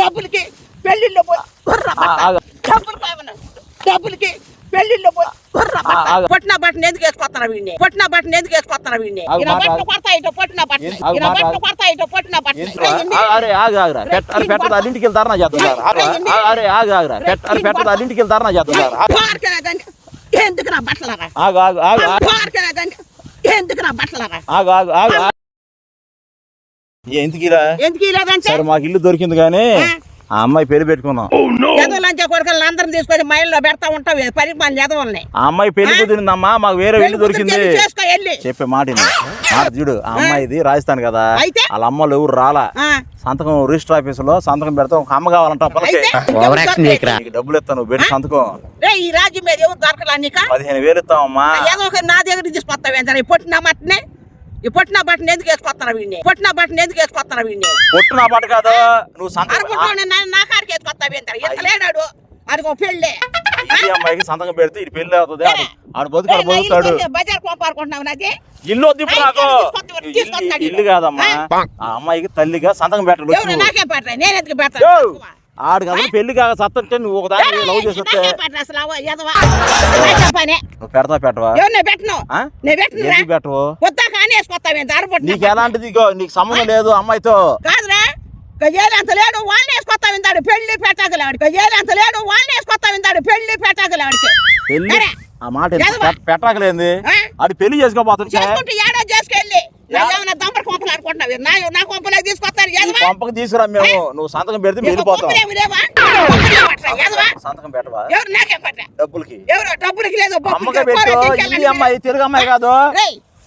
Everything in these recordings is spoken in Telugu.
డబ్బులకి పెళ్ళిళ్ళు. డబ్బులు కావాలి డబ్బులకి పెళ్ళిళ్ళు. పొట్టిన బట్టను ఎందుకు వేసుకొస్తాను వీడిని? పొట్టిన బట్టను ఎందుకు వేసుకొస్తాను వీడిని? ఇలా బట్టలు ఇటు పొట్టిన బట్టలు. ఇలా బట్టలు ఇటు పొట్టిన బట్టలు. అల్లింటికి వెళ్తారా పెట్టదు అల్లింటికి వెళ్తారా గండి. ఎందుకు నా బట్టలరా. ఎందుకు నా బట్టలరా. ఎందుకు ఇలా ఎందుకు ఇలాదంటే సరే మాకు ఇల్లు దొరికింది కానీ ఆ. అమ్మాయి పెళ్ళి పెట్టుకున్నాం ఎదవలంచే కొడుకులను అందరం తీసుకొని మైల్లో పెడతా ఉంటావు పని పని ఎదవల్ని ఆ అమ్మాయి పెళ్ళి కుదిరిందమ్మా మాకు వేరే ఇల్లు దొరికింది. చేసుకో వెళ్ళి. చెప్పే మాట విను. మాట చూడు ఆ అమ్మాయిది రాజస్థాన్ కదా. అయితే? వాళ్ళ అమ్మలు ఎవరు రాలా? సంతకం రిజిస్టర్ ఆఫీస్లో సంతకం పెడతాం ఒక అమ్మ కావాలంట పలకే. అయితే? చేయకురా. నీకు డబ్బులు ఇస్తాను పెట్టి సంతకం. రే ఈ రాజ్యం మీద ఎవరు దొరకలా నీక? పదిహేను వేలు ఇస్తామమ్మా ఏదో ఒక నా దగ్గర తీసుకొస్తావు ఎంత పొట్టిన మట్టనే ఈ పొట్టిన బట్టని ఎందుకు వేసుకొస్తాను వీడిని? పొట్టిన బట్టని ఎందుకు వేసుకొస్తాను వీడిని? పొట్టు నా పాట కాదు నువ్వు సంతకం నా కాడికి వేసుకొస్తావు ఎంత లేడాడు? అదిగో పెళ్ళే. ఈ అమ్మాయికి సంతకం పెడితే ఇది పెళ్ళి అవుతుంది ఆడు ఆడు బతుకు ఆడు. బతుకుతాడు బజార్ కోపాడుకుంటున్నావు నాది ఇల్లు వద్దు ఇప్పుడు నాకు. ఇల్లు- కాదమ్మా. ఆ? అమ్మాయికి తల్లిగా సంతకం వచ్చి నాకే పట్టరా నేను ఎందుకు! పెడతాను ఆడు కదా పెళ్ళి కాక సత్తంటే నువ్వు ఒక దాన్ని లవ్ చేసి వస్తే నాకే పట్టరా అసలు? అవ్వ, ఎదవా. నాకే పనే. నువ్వు పెడతా పెట్టవా? పెట్టను. పెట్టవు? వేసుకొస్తావు నీకు ఎలాంటిది? నీకు సంబంధం లేదు అమ్మాయితో. కాదురా గజేలు అంత లేడు వాళ్ళని వేసుకొస్తా విందాడు. పెళ్ళి పెట్టాకలేవాడు గజేలు అంత లేడు వాళ్ళని వేసుకొస్తా విందాడు. పెళ్ళి పెట్టాకలేవాడికి పెళ్ళి. ఆ మాట పెట్టకలేంది? ఆడు పెళ్ళి చేసుకోబోతుంటే చేసుకుంటే ఏడో చేసుకెళ్ళి. కొంపలు నా నా కొంపలే తీసుకొస్తారు. ఈ ఎదవా పంపకు తీసుకురా మేము. నువ్వు సంతకం పెడితే వెళ్ళిపోతాం సంతకం పెట్టవా? ఎవరు నాకే డబ్బులకి. ఎవరు? డబ్బులకి లేదు అమ్మకే పెట్టు. అమ్మాయి తెలుగు అమ్మాయి కాదు.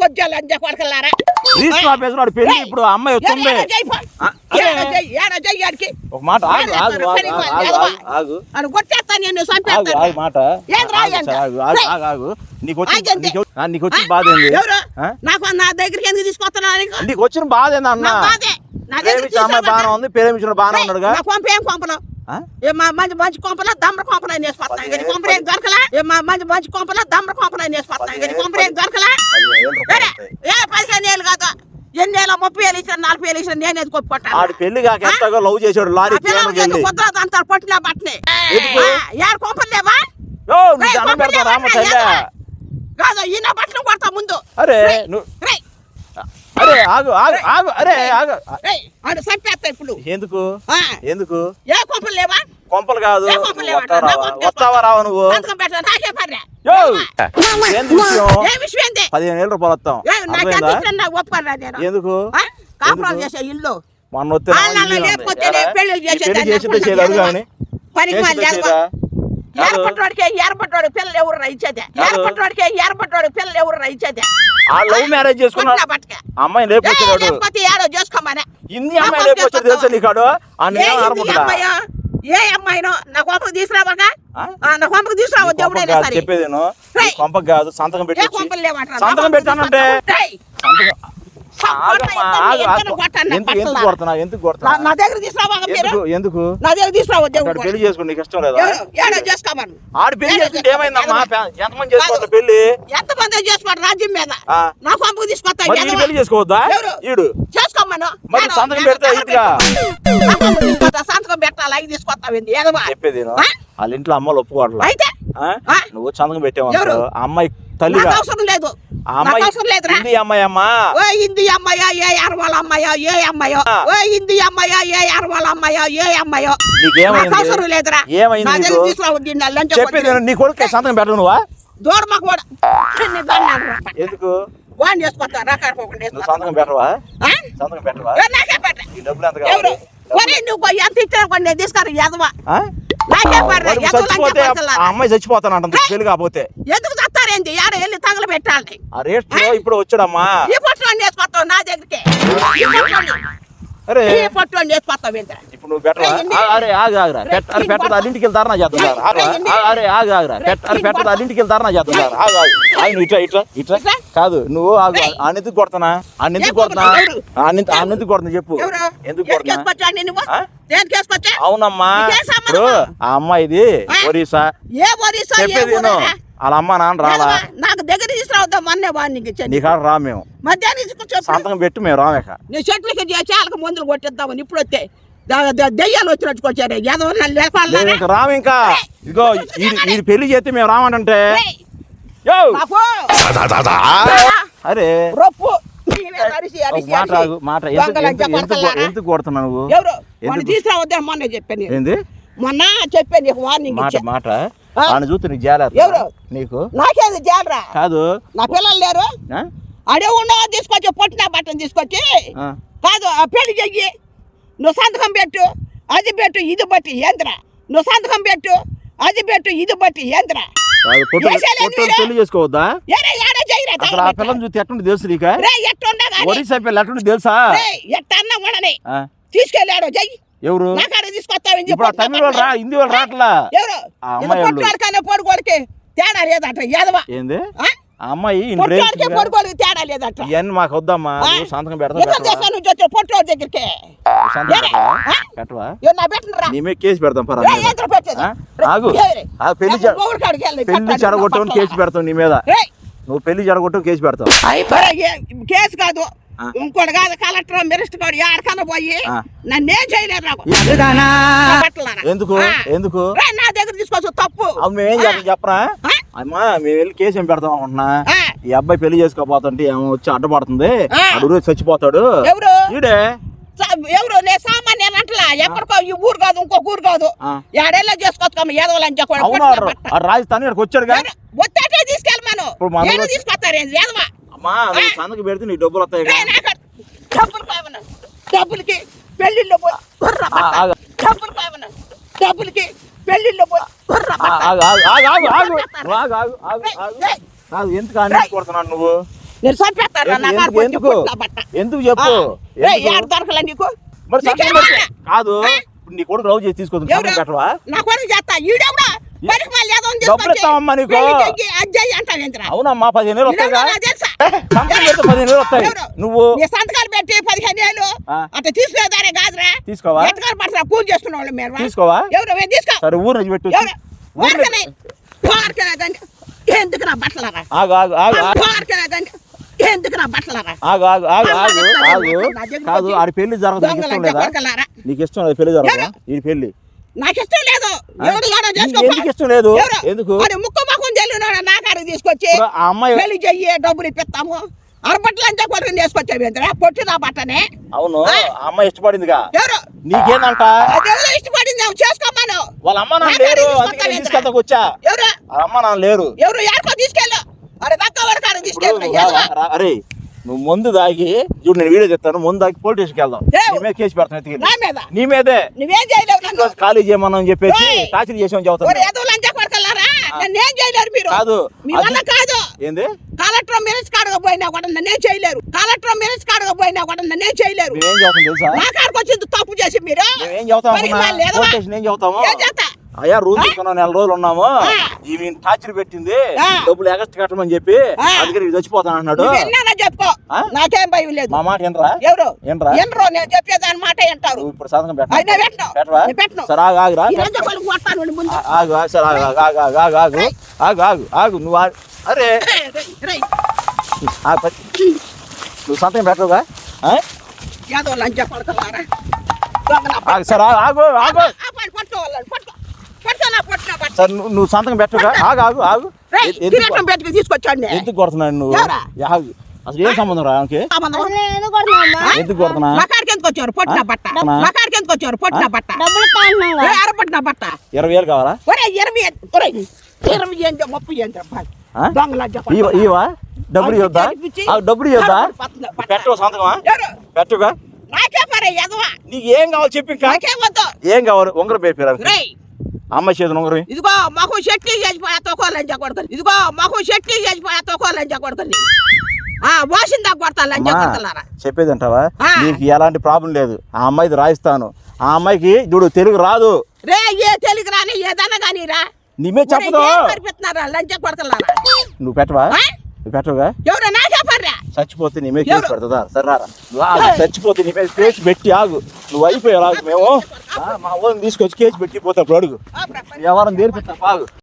కొద్దిగా లంజ వాడు పెళ్ళి ఇప్పుడు అమ్మాయి వచ్చింది ఒక మాట ఆగు ఆగు ఆగు ఆగు, ఆగు ఆగు ఆగు. అని కొట్టేస్తాను నేను ఆగు మాట. ఆగు? ఆగు ఆగు నీకు వచ్చి. నీకు? బాధ ఏంది? నాకు నా దగ్గరికి ఎందుకు తీసుకొస్తున్నావు నీకు? వచ్చిన బాధ ఏంది అన్న? నా బాధే. నా దగ్గరికి ప్రేమించిన అమ్మాయి బాగానే తీసుకురావద్దా? ఉంది ప్రేమించిన బాగానే ఉన్నాడుగా. నా కొంప ఏం మా మంచి మంచి కొంపల దమ్ర కొంపలు అని వేసుకొస్తాను కానీ కొంపలు ఏం దొరకలా? ఏ మా మంచి మంచి కొంపల దమ్ర కొంపలు అని వేసుకొస్తాను కానీ కొంపలు ఏం దొరకలా? పదిహేను. ఏ ఏళ్ళు కాదు. ఎన్ని ఏళ్ళ ముప్పై ఏళ్ళు ఇచ్చిన నలభై ఏళ్ళు ఇచ్చిన నేను కొట్టుకుంటాను ఆడి పెళ్ళి కాక ఎంతగా లవ్ చేశాడు లారీ కుదరదు పట్టిన? ఏడు కొంపలు లేవా? కాదు ఈయన బట్టలు కొడతా ముందు. అరే అరే ఆగు ఆగు ఆగు అరే ఆగు. ఆడు చంపేస్తా ఇప్పుడు. ఎందుకు? ఎందుకు? ఏ కొంపలు లేవా? కొంపలు కాదు? వస్తావా రావా? నువ్వు? నాకే పర్రా పదిహేను వేల రూపాయలు వస్తాం. ఎందుకు? ఆ? కాపురం ఎందుకు? చేసే ఇల్లు. మొన్న వస్తే అనుకుంటా చేసేది ఏర్పడ్డోడికి ఏర్పడ్డోడు పిల్లలు ఎవరు ఇచ్చేదే కాదు. ఏర్పడ్డోడికి ఏర్పడ్డోడు పిల్లలు ఎవరు ఇచ్చేదే ఆ లవ్ మ్యారేజ్. ఆ అమ్మాయి లేపుకొచ్చాడు లేకపోతే ఏడో చేసుకోమనే. ఇన్ని అమ్మాయి లేపుకొచ్చాడు తెలుసా నీకాడు ఆ ఏ అమ్మాయినో? నా కోపకు తీసుకురావాగా నా కోపకు తీసుకురావు దేవుడైనా సరే. చెప్పేది నేను. కొంపకు కాదు సంతకం పెట్టి? సంతకం పెట్టానంటే. సంతకం నా ఎందుకు ఎందుకు బట్టలు? కొడుతున్నా ఎందుకు కొడుతున్నా నా- నా దగ్గర ఎందుకు నా దగ్గర పెళ్ళి చేసుకుని నీకు ఇష్టం లేదా? చేసుకోమను. ఆడు పెళ్ళి చేసుకుంటే ఏమైందమ్మా? ఎంతమంది చేసుకోవాలి పెళ్ళి? ఎంత మంది చేసుకోండి రాజ్యం మీద? ఆ. నా తీసుకొస్తా పెళ్ళి చేసుకోవద్దా? ఈడు. చేసుకోమను. మరి నేను- సంతకం పెడితే సంతకం ఇదిగా. పెట్టాలి అవి తీసుకొస్తావు ఏంది చెప్పేది? వాళ్ళ ఇంట్లో అమ్మలు ఒప్పుకోవట్లా. అయితే? నువ్వు సంతకం పెట్టావు అమ్మాయి తల్లిగా నాకు అవసరం లేదు. హిందీ ఓ హిందీ అమ్మాయో ఏ అరవాల అమ్మాయో ఏ అమ్మాయో. ఓ హిందీ అమ్మాయో ఏ అరవాల అమ్మాయో ఏ అమ్మాయో. నీకేమైంది? నాకు అవసరం లేదురా. ఏమైంది నా చెప్పేది కొడుకు సంతకం నువ్వా? దూడ మాకు. ఎందుకు? వాడిని నువ్వు. సంతకం పెట్టవా? సంతకం పెట్టవా? నాకే డబ్బులు ఎంత కావాలి ఎంత తీసుకురా ఎదవా? నాకే అమ్మాయి చచ్చిపోతానంట పెళ్ళి కాకపోతే. ఎందుకు ఏంది ఆడ వెళ్ళి తగలు పెట్టాలి. ఇప్పుడు వచ్చాడమ్మా. ఈ పొట్టులోని వేసుకొస్తావు నా దగ్గరికి. నువ్వు అరే అరే అరే ఇట్లా ఇట్లా కాదు నువ్వు ఆగు కొడతానా? ఆయన ఎందుకు కొడతానా? ఆయన చెప్పు. ఎందుకు అవునమ్మా. ఇప్పుడు ఆ అమ్మాయిది ఒరిసా చెప్పేది వాళ్ళ అమ్మ నాన్న రాలా? నాకు దగ్గర తీసుకురావద్దాం? మధ్యాహ్నం సంతకం మేము రామేక నేను మందులు కొట్టిద్దామని ఇప్పుడు వస్తే. దెయ్యాలు వచ్చినట్టు ఏదో పెళ్ళి చేస్తే మేము రామంటే అరే. మాట ఎందుకు కొడుతున్నా నువ్వు? తీసుకురావద్దాం? చెప్పాను. మొన్న చెప్పాను వార్నింగ్ మాట మాట. ఆయన చూస్తే నీకు జాలేస్తా? ఎవరు? నీకు? నాకేది జాలరా? కాదు. నా పిల్లలు లేరు? ఆ? అడే ఉండవు తీసుకొచ్చి పొట్టిన బట్టను తీసుకొచ్చి. కాదు ఆ పెళ్ళి చెయ్యి. నువ్వు సంతకం పెట్టు అది పెట్టు ఇది బట్టి ఏంద్ర నువ్వు సంతకం పెట్టు అది పెట్టు ఇది బట్టి ఏంద్ర? పెళ్ళి చేసుకోవద్దా? అసలు ఆ పిల్లని చూస్తే ఎట్టుండి తెలుసు నీక? రే ఎట్టుండా గాని ఒడిశా పిల్ల ఎట్టుండి తెలుసా? రే ఎట్టన్నా ఉండని ఆ, తీసుకెళ్ళాడు జై ఎవరు? ఇప్పుడు తమిళ వాళ్ళు రా హిందీ వాళ్ళు రాట్లా? అమ్మాయి తేడా ఏంది? అమ్మాయి తేడా ఇవన్నీ మాకు వద్దమ్మా సంతకం పెడతాం కేసు పెడతాం పెళ్ళి పెళ్ళి కేసు పెడతాం నీ మీద. నువ్వు పెళ్ళి జరగొట్టు కేసు పెడతావు. కేసు కాదు. ఇంకోటి కాదు కలెక్టర్ మినిస్టర్ కాదు ఆడకన్నా పోయి. నన్నేం నాకు. బట్టలారా. ఎందుకు. ఎందుకు? నా దగ్గర తీసుకొచ్చు తప్పు. మేమేం చేస్తాం చెప్పరా? అమ్మా మేము వెళ్ళి కేసు ఏం పెడతాం అనుకుంటున్నా. ఈ అబ్బాయి పెళ్ళి చేసుకోపోతుంటే ఏమో వచ్చి అడ్డపడుతుంది. అడుగు చచ్చిపోతాడు. ఎవరు? ఈడే? ఎవరు? నేను సామాన్య అంటలా. ఎక్కడికో ఈ ఊరు కాదు ఇంకో ఊరు కాదు. ఏడేళ్ళ చేసుకోవచ్చు ఏదో అవునా ఆ రాజస్థాన్ ఒత్తాటే తీసుకెళ్ళమను ఇప్పుడు మన తీసుకొస్తారు ఏంది? ఏదవా? మా పెడితే నీ డబ్బులు వస్తాయి డబ్బులకి పెళ్ళిళ్ళో డబ్బులు డబ్బులకి పెళ్ళిళ్ళో ఎందుకు నువ్వు? ఎందుకు ఎందుకు చెప్పు? కాదు. నీ కొడుకు రోజు చేసి తీసుకుంటుంది నా కొడుకు చేస్తా ఈడే కూడా డబ్బులు తీసుకొచ్చి ఇస్తామమ్మా నీకు. అవునమ్మా పదిహేను వేలు పదిహేను వేలు వస్తాయి? నువ్వు? సంతకాలు పెట్టి పదిహేను. అట్లా తీసుకునేదారే కాదురా? తీసుకోవా? ఎత్తకాలు పడతా కూలి చేసుకున్న వాళ్ళు మీరు తీసుకోవా? ఎవరు? తీసుకో. సరే ఊరు నుంచి పెట్టు. ఎందుకు నా బట్టలరా? ఆగు ఆగు ఆగు ఆగు. ఊరికనే కానీ ఎందుకు నా బట్టలరా? ఆగు ఆగు ఆగు ఆగు ఆగు. కాదు ఆడి పెళ్ళి జరగదు నీకు ఇష్టం లేదా? నీకు పెళ్ళి జరగదా? ఈ పెళ్ళి. నాకు ఇష్టం లేదు. ఎవడు ఎందుకు ఇష్టం లేదు? ఎందుకు? ముక్కు ముఖం చెల్లినాడు నా కాడికి తీసుకొచ్చి అమ్మాయి పెళ్ళి చెయ్యి డబ్బులు ఇప్పిస్తాము. అరబట్టలు అంతా కొడుకుని తీసుకొచ్చావు ఏంద్రా? పొట్టి నా బట్టనే. అవును ఆ? అమ్మాయి ఇష్టపడిందిగా. ఎవరు? నీకేందంట? అదేదో ఇష్టపడింది చేసుకోమను వాళ్ళ అమ్మ నాన్న లేరు తీసుకొస్తా అందుకే ఏంద్రా? తీసుకెళ్తాకు వచ్చా? ఎవరు? అమ్మ నాన్న లేరు. ఎవరు? ఎక్కడికో తీసుకెళ్ళు. అరే దక్క వరకు తీసుకెళ్ళు. అరే నువ్వు ముందు దాగి చూడు నేను వీడియో చెప్తాను ముందు దాగి పోలీస్ స్టేషన్కి వెళ్దాం. నీ మీద కేసు పెడతాను ఎత్తుకెళ్ళి. నా మీద? నీ మీదే. నువ్వేం చేయలేవు నన్ను. ఖాళీ చేయమని చెప్పేసి ఏయ్. టార్చర్ చేసామని ఒరే చెబుతాను ఏదో లంచా కొడకలారా నన్ను ఏం చేయలేరు మీరు? కాదు మీ అది- కాదు. ఏంది? కలెక్టర్ మినిట్స్ కాడగా పోయినా కూడా నన్నేం చేయలేరు. కలెక్టర్ మినిట్స్ కాడగా పోయినా కూడా నన్నేం చేయలేరు. మేమేం చేస్తాం తెలుసా? నా కాడికి వచ్చింది తప్పు చేసి మీరు. మేమేం చెబుతాం పనికి అనుకున్నా? మాలిన ఎదవా. పోలీస్ స్టేషన్ ఏం చెబుతాము? ఏం చేస్తా అయ్యా రూమ్ తీసుకున్నాం నెల రోజులు ఉన్నాము. ఈమె టార్చర్ పెట్టింది. డబ్బులు ఎగస్ట్ కట్టమని చెప్పి. అందుకని చచ్చిపోతాను అన్నాడు చెప్పుకో? నాకేం భయం లేదు మా మాట ఏంట్రా ఎవరు ఏంట్రా? ఎనరో నేను చెప్పేదాని మాట వింటారు నువ్వు ఇప్పుడు సంతకం పెట్ట అయినా పెట్టను సరే ఆగు ఆగురా ఆగు సరే ఆగు ఆగు ఆగు ఆగు ఆగు ఆగు ఆగు ఆగు నువ్వు. అరే. నువ్వు సంతకం ఆగు సరే ఆగు ఆగు ఆగు సార్ నువ్వు సంతకం పెట్టగా ఆగు ఆగు ఆగు. పెట్టుకు తీసుకొచ్చాడు ఎందుకు కొడుతున్నాడు నువ్వు? ఆగు. అసలు ఏం సంబంధం రా ఎందుకు వచ్చారు? వచ్చారు? ఇరవై వేలు కావాలా? ఇవా డబ్బులు డబ్బులు పెట్టుగా నాకే నీకు ఏం కావాలి చెప్పి ఏం కావాలి? ఉంగరం పేరు రేయ్ అమ్మాయి చేతులు ఉంగరం ఇదిగో మాకు చెట్లు చేసిపోయా తోకో లంచా కొడుకుని ఇదిగో మాకు చెట్లు చేసిపోయా తోకో లంచా కొడుకుని ఆ వాసిందా కొడతా లంచా అమ్మా, కొడతలారా చెప్పేది అంటావా. నీకు ఎలాంటి ప్రాబ్లం లేదు. ఆ అమ్మాయిది రాయిస్తాను. ఆ అమ్మాయికి చూడు తెలుగు రాదు. రే ఏ తెలుగు రాని ఏదన్నా కానీ రా. నీ మీద చెప్పదు లంచా కొడతలారా నువ్వు పెట్టవా? నువ్వు పెట్టవుగా? ఎవరు నాకే పర్రా చచ్చిపోతే నీ మీద కేసు పెడతా సరే ఆగు. చచ్చిపోతే నీ మీద కేసు పెట్టి ఆగు. నువ్వు అయిపోయావు మేము. మా ఊరిని తీసుకొచ్చి కేసు పెట్టి పోతే అప్పుడు అడుగు. ఎవరిని తీర్పిస్తా ఆగు.